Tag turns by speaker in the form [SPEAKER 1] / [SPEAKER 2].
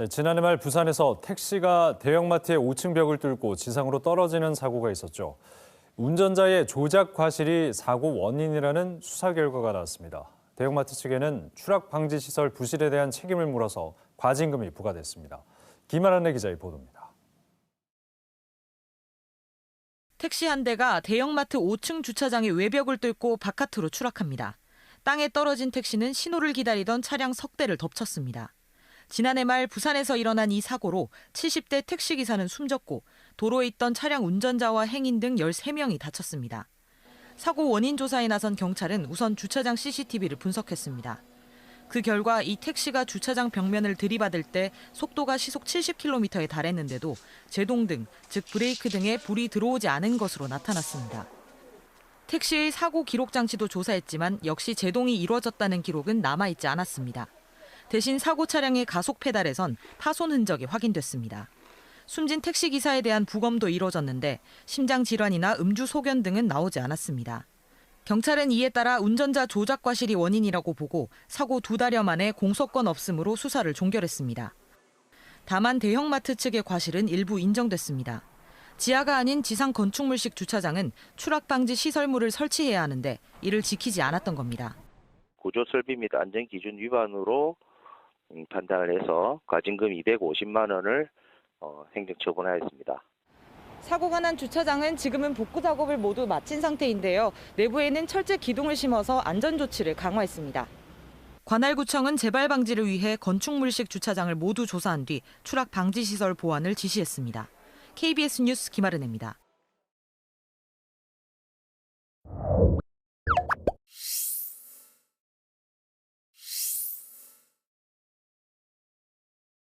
[SPEAKER 1] 네, 지난해 말 부산에서 택시가 대형마트의 5층 벽을 뚫고 지상으로 떨어지는 사고가 있었죠. 운전자의 조작 과실이 사고 원인이라는 수사 결과가 나왔습니다. 대형마트 측에는 추락 방지 시설 부실에 대한 책임을 물어서 과징금이 부과됐습니다. 김아란의 기자의 보도입니다.
[SPEAKER 2] 택시 한 대가 대형마트 5층 주차장의 외벽을 뚫고 바깥으로 추락합니다. 땅에 떨어진 택시는 신호를 기다리던 차량 석 대를 덮쳤습니다. 지난해 말 부산에서 일어난 이 사고로 70대 택시기사는 숨졌고 도로에 있던 차량 운전자와 행인 등 13명이 다쳤습니다. 사고 원인 조사에 나선 경찰은 우선 주차장 CCTV를 분석했습니다. 그 결과 이 택시가 주차장 벽면을 들이받을 때 속도가 시속 70km에 달했는데도 제동등, 즉 브레이크 등에 불이 들어오지 않은 것으로 나타났습니다. 택시의 사고 기록 장치도 조사했지만 역시 제동이 이루어졌다는 기록은 남아있지 않았습니다. 대신 사고 차량의 가속 페달에선 파손 흔적이 확인됐습니다. 숨진 택시 기사에 대한 부검도 이뤄졌는데 심장 질환이나 음주 소견 등은 나오지 않았습니다. 경찰은 이에 따라 운전자 조작 과실이 원인이라고 보고 사고 두 달여 만에 공소권 없음으로 수사를 종결했습니다. 다만 대형마트 측의 과실은 일부 인정됐습니다. 지하가 아닌 지상 건축물식 주차장은 추락 방지 시설물을 설치해야 하는데 이를 지키지 않았던 겁니다.
[SPEAKER 3] 구조 설비 및 안전 기준 위반으로 음, 판단을 해서 과징금 250만 원을 어, 행정 처분하였습니다.
[SPEAKER 2] 사고가 난 주차장은 지금은 복구 작업을 모두 마친 상태인데요. 내부에는 철제 기둥을 심어서 안전 조치를 강화했습니다. 관할구청은 재발 방지를 위해 건축물식 주차장을 모두 조사한 뒤 추락 방지 시설 보완을 지시했습니다. KBS 뉴스 김아른입니다.